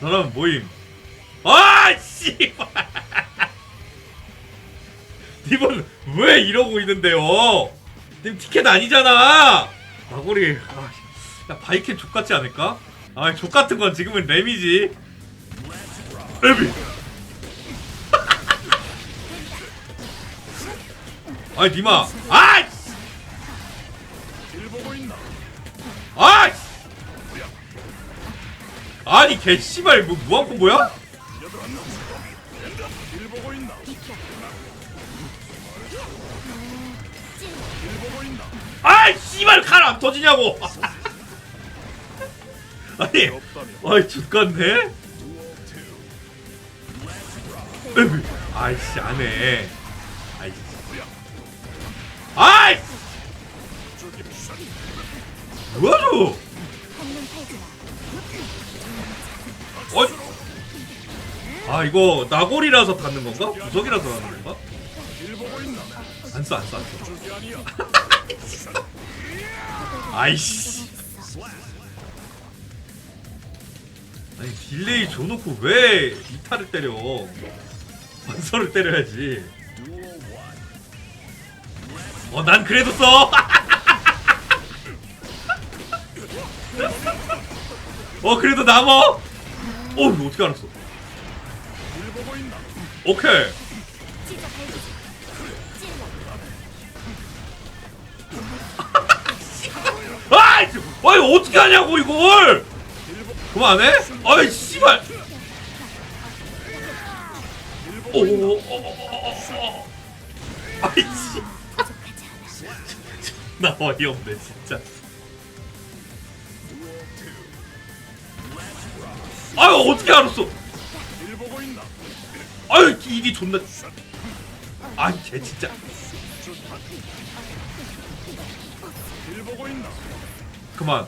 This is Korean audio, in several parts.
사람 모임. 아, 씨발. 님은 왜 이러고 있는데요? 님 티켓 아니잖아. 나고리. 아, 야 바이켓 족 같지 않을까? 아, 족 같은 건 지금은 램이지. 레비. 아니 니마. 아! 씨! 아! 씨! 아니 개 씨발 뭐 무한 콤보야? 아이 씨발 칼 안 터지냐고 아니 아이 죽겠네. 아이씨 안해 아이씨 아이 뭐하죠 아 이거 나골이라서 닿는 건가? 부석이라서 닿는 건가? 안 써, 안 써, 안 써. 아이씨. 아니, 딜레이 줘놓고 왜 이타를 때려? 반서를 때려야지. 어, 난 그래도 써! 어, 그래도 남어! 어, 이거 어떻게 알았어? 오케이. 아! 아이 어떻게 하냐고 이걸! 그만 안 해? 아이 씨발! 오오오오 오 오 아이 씨. 나 어이없네 진짜. 아유 어떻게 알았어? 아유 일이 존나. 아이 쟤 진짜. 그만.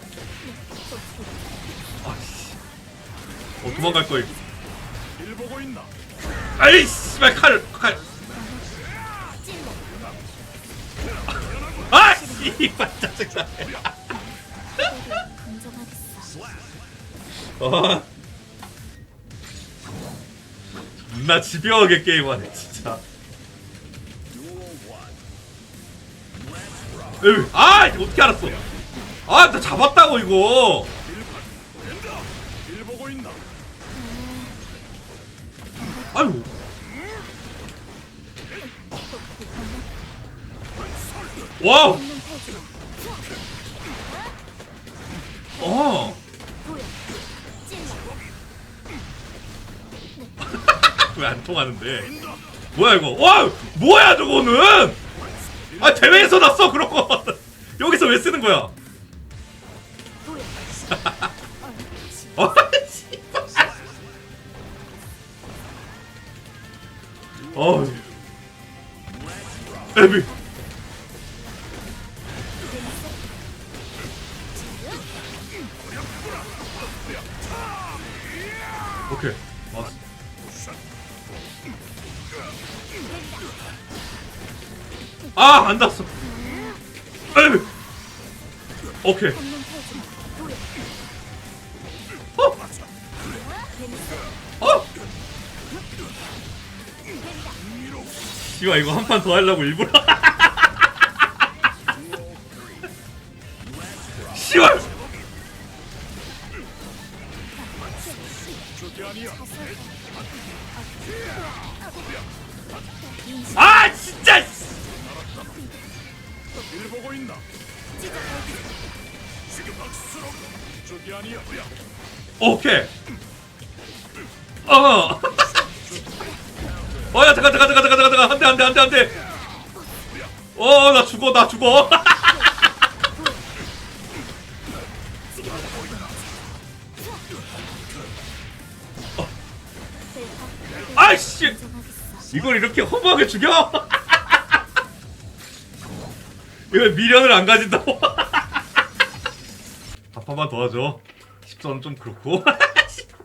아씨. 어 도망갈 거임. 아이 씨발 칼 칼. 아 씨발 짜증나. 아. 나 집요하게 게임하네 진짜. 으, 아 어떻게 알았어? 아 나 잡았다고 이거. 아유. 와우. 어. 왜 안 통하는데? 뭐야 이거? 와, 뭐야 저거는? 아 대회에서 났어 그런 거. 여기서 왜 쓰는 거야? 어. 어. 에비. 오케이. 왔어. 아, 안 닿았어. 에비. 오케이. 어? 어? 씨발 이거 한 판 더 하려고 일부러 아 진짜! 오케이. 어. 어야 잠깐 잠깐 잠깐 잠깐 잠깐 한대 한대 한대 한대 어나 죽어 나 죽어 아이씨. 이걸 이렇게 허무하게 죽여? 이걸 미련을 안 가진다고? 밥 한번 더 하죠 10선 좀 그렇고.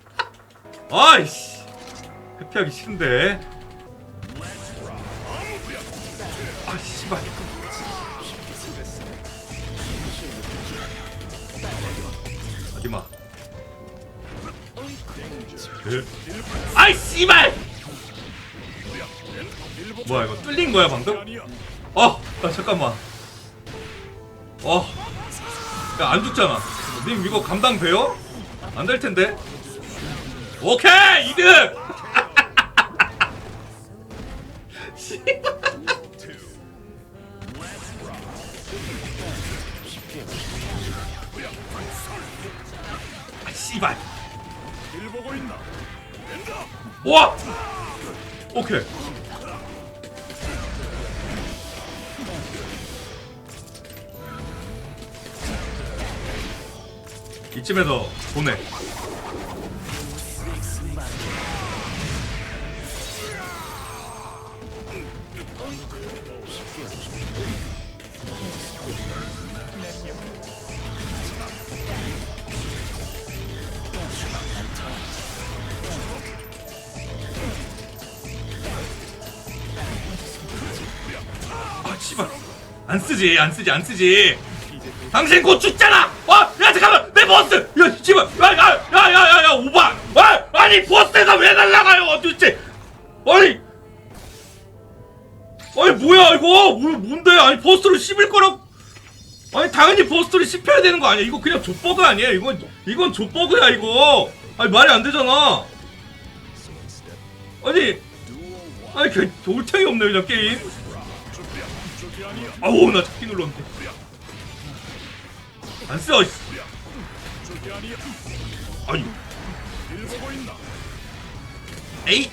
아이씨. 회피하기 싫은데. 아 씨발. 하지마 아이 씨발 뭐야 이거 뚫린 거야 방금? 어, 아, 잠깐만. 어, 야, 안 죽잖아. 님 이거 감당 돼요? 안 될 텐데. 오케이, 이득. 씨발. 아, 씨발. 와! 오케이. 이쯤에서 보내. 아. 안 쓰지, 안 쓰지, 안 쓰지. 당신 곧 죽잖아! 와! 야, 잠깐만! 내 버스! 야, 씨발! 야, 야, 야, 야, 야, 야, 오바! 아! 아니, 버스에서 왜 날라가요, 도대체! 아니! 아니, 뭐야, 이거! 뭐, 뭔데? 아니, 버스를 씹을 거라 아니, 당연히 버스를 씹혀야 되는 거 아니야? 이거 그냥 족버그 아니에요? 이건, 이건 족버그야, 이거! 아니, 말이 안 되잖아! 아니, 아니, 그, 돌탱이 없네, 그냥, 게임. 아우, 나 잡기 눌렀는데. 안 써. 씨. 아니. 에이.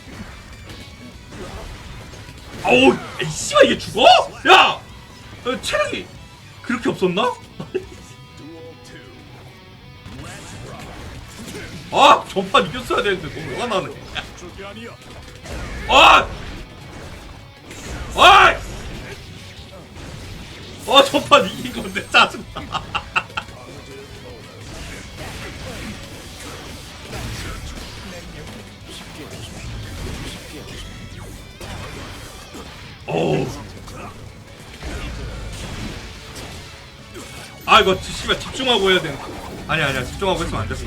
아우, 에이 씨발 이게 죽어? 야, 어, 체력이 그렇게 없었나? 아, 전판 이겼어야 되는데 너무 화가 나네. 아, 아, 아, 전판 이긴 건데 짜증나. 이거 지- 씨발 집중하고 해야 되는 아니야 아니야. 집중하고 했으면 안 됐어.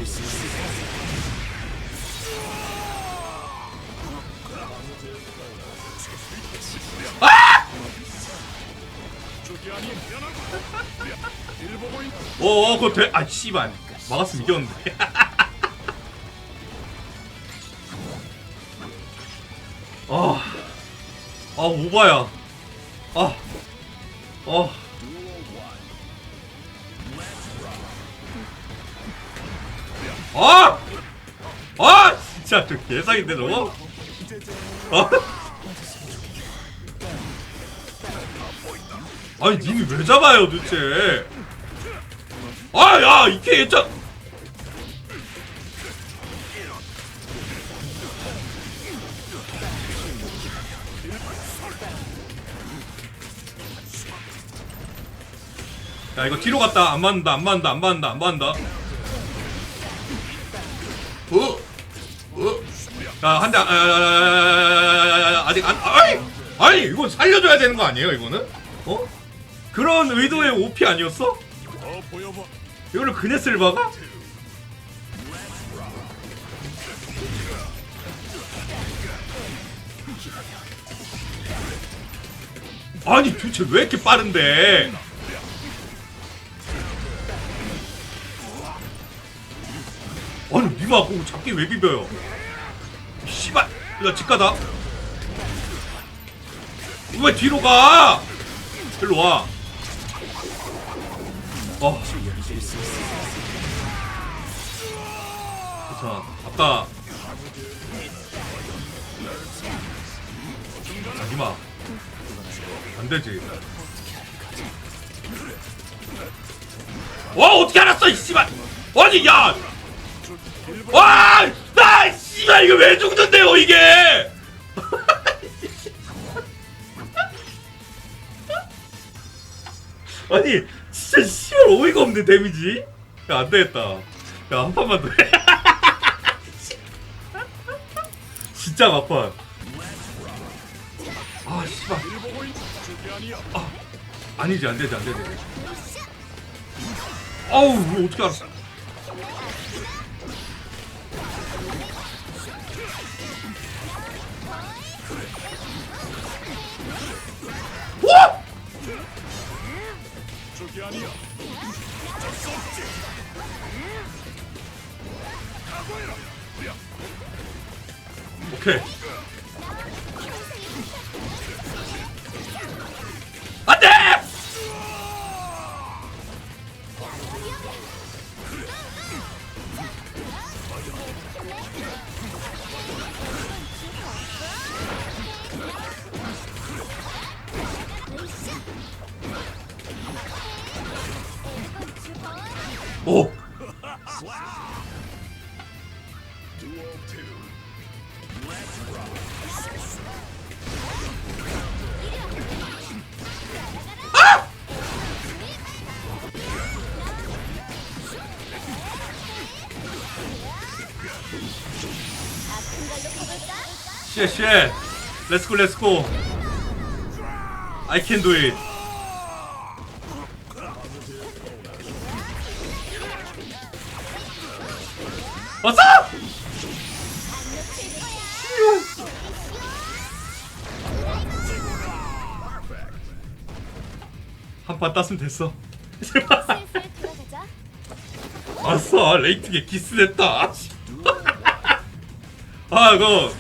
아! 어어 그거 돼? 아 씨발. 막았으면 이겼는데. 아, 아 오바야. 아, 어. 아! 아! 진짜 저 개상인데 저거? 아? 아니 님이 왜 잡아요 도대체 아야 이게 예전 야 이거 뒤로 갔다 안 맞는다 안 맞는다 안 맞는다 안 맞는다 어? 어? 야한 대, 아, 아, 아, 아, 아, 아직 안, 아이, 아니 이거 살려줘야 되는 거 아니에요 이거는? 어? 그런 의도의 OP 아니었어? 이거를 그네스를 박아? 아니 도대체 왜 이렇게 빠른데? 아니 니마 그거 잡기 왜 비벼요? 씨발 야 집 가다 왜 뒤로 가? 일로 와. 어. 괜찮아. 아까 아 니마 안 되지. 와 어떻게 알았어 이 씨발. 아니 야. 와! 나 씨발 이거 왜 죽는데요 이게? 아니 진짜 씨발 어이가 없네 데미지. 야 안 되겠다. 야 한 판만 더. 해. 진짜 막판. 아 씨발. 아 아니지 안 되지 안 되지. 아우 어떻게 알았어? 우와! 저게 아니야. 오케이. Duel two. 쉣, 쉣. 렛츠고, 렛츠고. I can do it. 왔어! 한판 땄으면 됐어. 슬슬 들어가자. 아싸, 레이팅에 기스냈다. 아, 그거.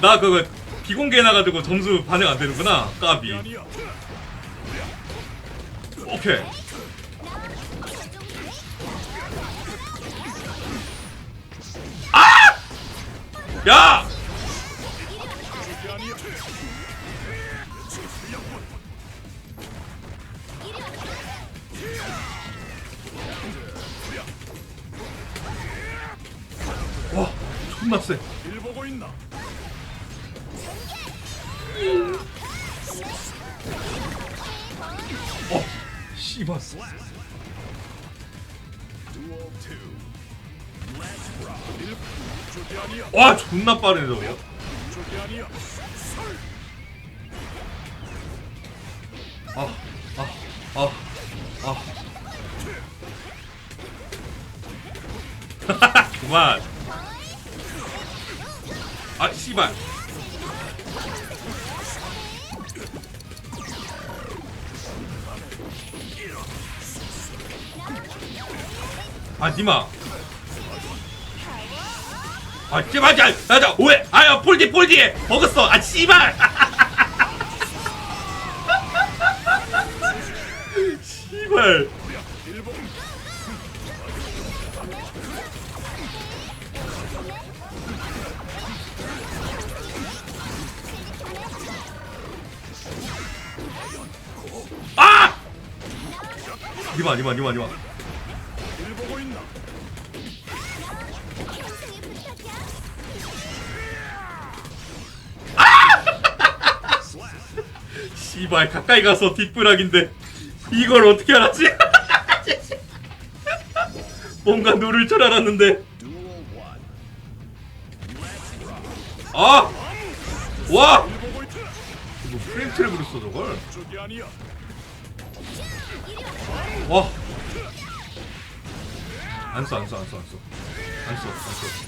나 그거 비공개 나가지고 점수 반영 안 되는구나. 까비. 오케이. 야! 와, 존나 빠르네, 저거. 저게 아니야. 아, 아, 아, 아. 그만. 아, 씨발. 아, 니마. 아, 제발, 자, 자, 자, 왜? 아야, 폴디, 폴디! 먹었어! 아, 씨발! 씨발! 아! 니마, 니마, 니마, 니마. 씨발, 가까이 가서 뒷부락인데. 이걸 어떻게 알았지? 뭔가 누를 줄 알았는데. 아! 와! 뭐 프레임 트랩으로 써, 저걸? 와! 안 써, 안 써, 안 써, 안 써. 안 써, 안 써.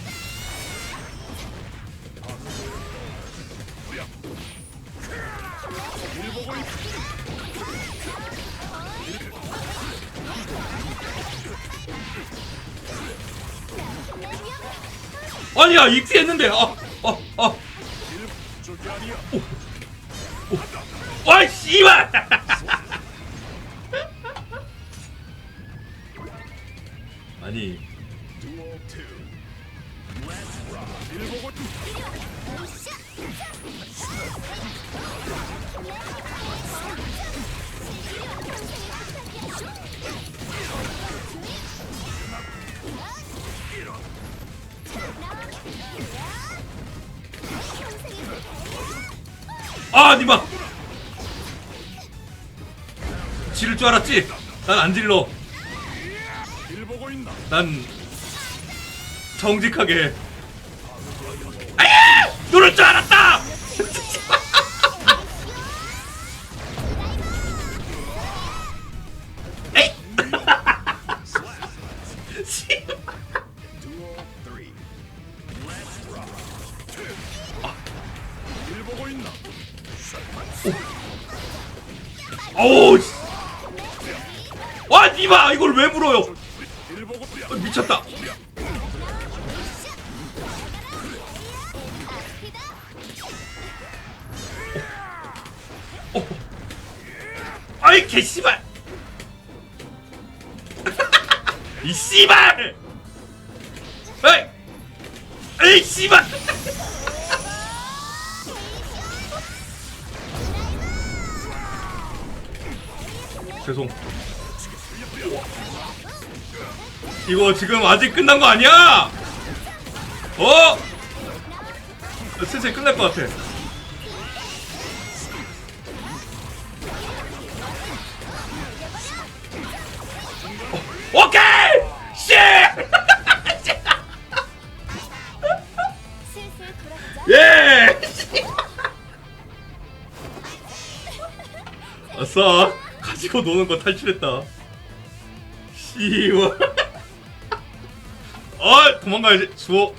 아니야, 익피 했는데! 아! 아, 니마! 지를 줄 알았지? 난 안 질러. 난 정직하게 어. 어. 아이 개씨발. 이 씨발. 에이. 에이 씨발. 죄송. 이거 지금 아직 끝난 거 아니야? 어? 슬슬 끝날 것 같아. 아싸! 가지고 노는 거 탈출했다. 씨발. 아, 도망가야지. 수호.